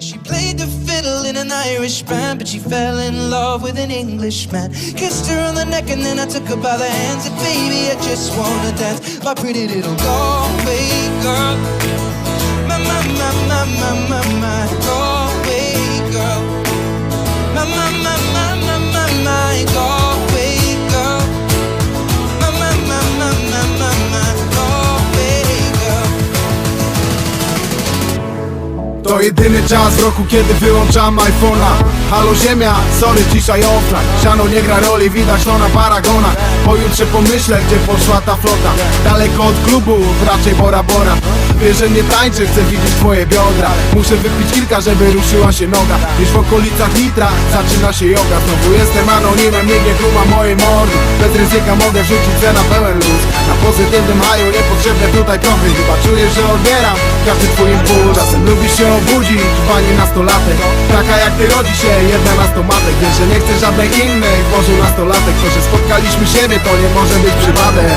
She played the fiddle in an Irish band, but she fell in love with an Englishman. Kissed her on the neck and then I took her by the hands. And baby, I just wanna dance, my pretty little Galway girl. My, my, my, my, To jedyny czas w roku, kiedy wyłączam iPhone'a. Halo ziemia, sorry, dzisiaj offline. Siano nie gra roli, widać to na paragonach. Pojutrze pomyślę, gdzie poszła ta flota. Daleko od klubu, raczej Bora Bora Wiesz, że nie tańczę, chcę widzieć twoje biodra. Muszę wypić kilka, żeby ruszyła się noga. Już w okolicach Nitra zaczyna się joga Znowu jestem anonimem, nikt nie kluma mojej mordy. Bez ryzyka mogę wrzucić ze na pełen luz. Na pozytywnym haju niepotrzebne tutaj prochy Chyba czujesz, że odbieram każdy twój impuls. Czasem lubisz się obudzić, pani nastolatek. Taka jak ty rodzi się jedna nastomatek Wiesz, że nie chcesz żadnej innej, Bożu nastolatek To, że spotkaliśmy siebie, to nie może być przypadek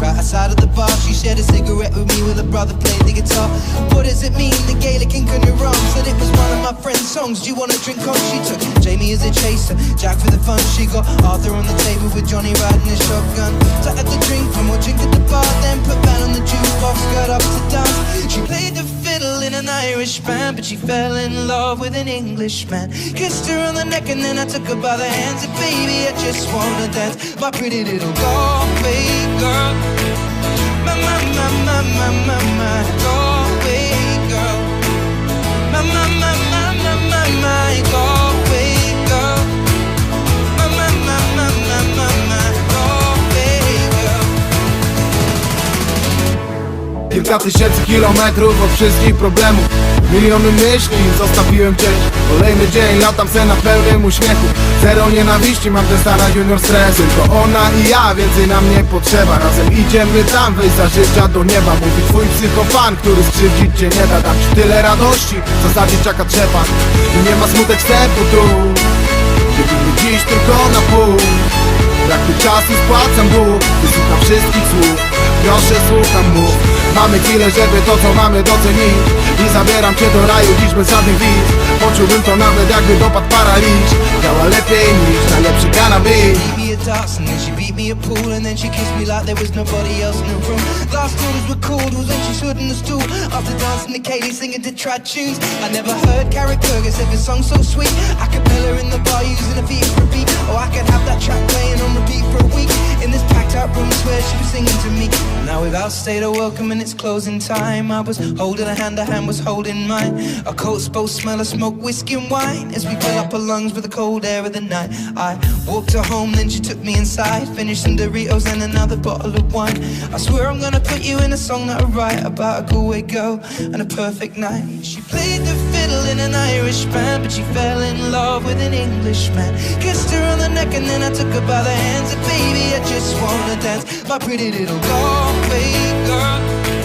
right outside of the bar. She shared a cigarette with me with her brother played the guitar. What does it mean? The Gaelic ink on your arm said it was one of my friend's songs. Do you wanna drink on? She took Jamie as a chaser, Jack for the fun. She got Arthur on the table with Johnny riding his shotgun. So I had to drink from drink at the bar, then put Van on the jukebox, got up to dance. She played the fiddle in an Irish band, but she fell in love with an Englishman. Kissed her on the neck and then I took her by the hands. And baby, I just wanna dance, my pretty little Galway girl. My, my, my, my, my, my, my Kilka tysięcy kilometrów od wszystkich problemów. Miliony myśli, zostawiłem gdzieś Kolejny dzień, latam se na pełnym uśmiechu. Zero nienawiści, mam ten Stara Junior stres. Tylko ona i ja, więcej nam nie potrzeba. Razem idziemy tam, wyjść za życia do nieba. Mówi twój psychofan, który skrzywdzić cię nie da. Dam ci tyle radości, co za dzieciaka trzeba. I nie ma smutek wstępu tu Dzielimy dziś tylko na pół. Brak tu czasu spłacam dług. Wysłucham wszystkich słów Proszę słucham mów. Mamy chwilę, żeby to co mamy docenić. I zabieram cię do raju dziś bez żadnych wiz. Poczułbym to nawet jakby dopadł paraliż. Działa lepiej niż najlepszy cannabis. And then she beat me pool and then she kissed me like there was nobody else in the room. Called after dancing to Kaylee singing to trad tunes. I never heard Carrick Burgess ever song so sweet. I could her in the bar using a beat for a beat. Oh, I could have that track playing on repeat for a week in this packed out room where she was singing to me. Now we've outstayed our welcome and it's closing time. I was holding her hand, her hand was holding mine. Our coats both smell of smoke, whiskey and wine as we fill up our lungs with the cold air of the night. I walked her home, then she took me inside, finished some Doritos and another bottle of wine. I swear I'm gonna put you in a song that I write about a girl and a perfect night. She played the fiddle in an Irish band, but she fell in love with an Englishman. Kissed her on the neck and then I took her by the hands. And baby, I just wanna dance, my pretty little Galway girl.